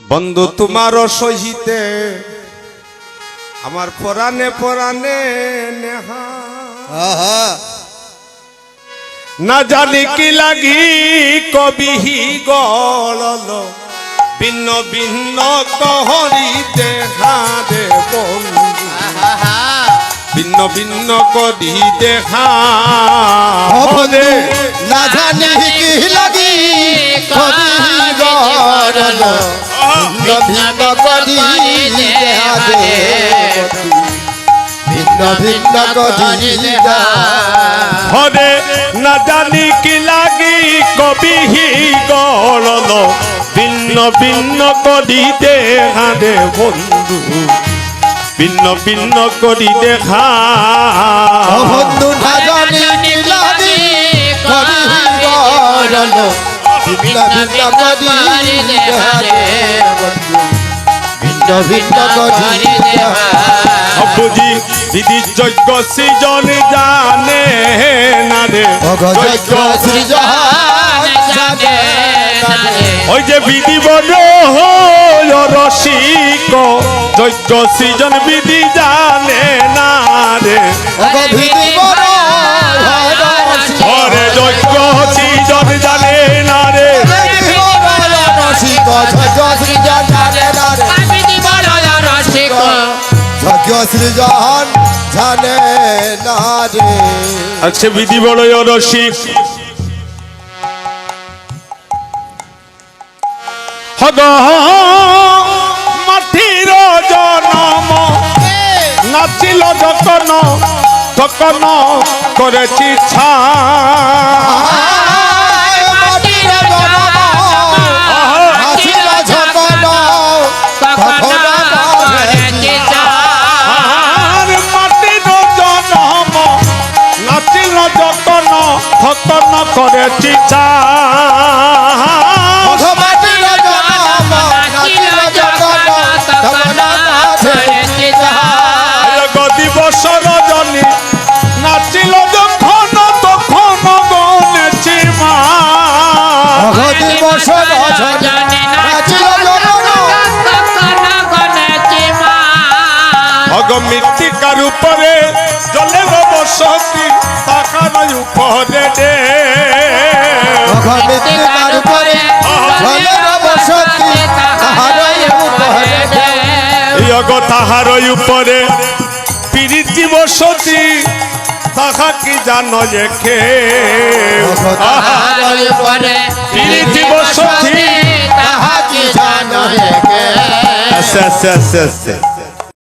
বন্ধু তোমারও সহিতে আমার পরাণে পরাণে নেহা। না জানি কি লাগি কবিহি গড়ল ভিন্ন ভিন্ন কহরি দেখা দে ভিন্ন ভিন্ন করি দেখা না জানি কি করি দেহা দে ভিন্ন ভিন্ন করি দেহা। হরে না জানি কি লাগি কবিহি গড়ল ভিন্ন ভিন্ন করি দেখা দে বন্ধু। ভিন্ন ভিন্ন করি দেখা বন্ধু না জানি কি লাগি কবি গরল ভিন্ন ভিন্ন করি দেহা দে বন্ধু। ভিন্ন করি দিদি যজ্ঞ সৃজন জানে না রে অগজজ্ঞ সৃজন জানে জানে ওই যে বিধি বড় রসিক যজ্ঞ সৃজন বিধি জানে না রে সৃজন জানে না রে। আচ্ছা বিধি বড় রসিক। হগ, মাটির জনম। নাচিল যখন তখন করেছি ছা তখন করেছি ছা মাটির জনম হাসিল ঝকন তখন করেছি দিবস রজনী নাচিল যখন তখন গনেছি মা দিবস রজনী নাচিল ভগ মৃত্তিকার উপরে জলের বসতি তাকার উপরে দে মৃত্তিকার উপরে বসতি তাহারই উপরে ইয়গ তাহার উপরে। পিরিতি বসতি তাহা কি জানো যে খে পিরিতি বসতি তাহা কি জানো? আচ্ছা আচ্ছা আচ্ছা আচ্ছা।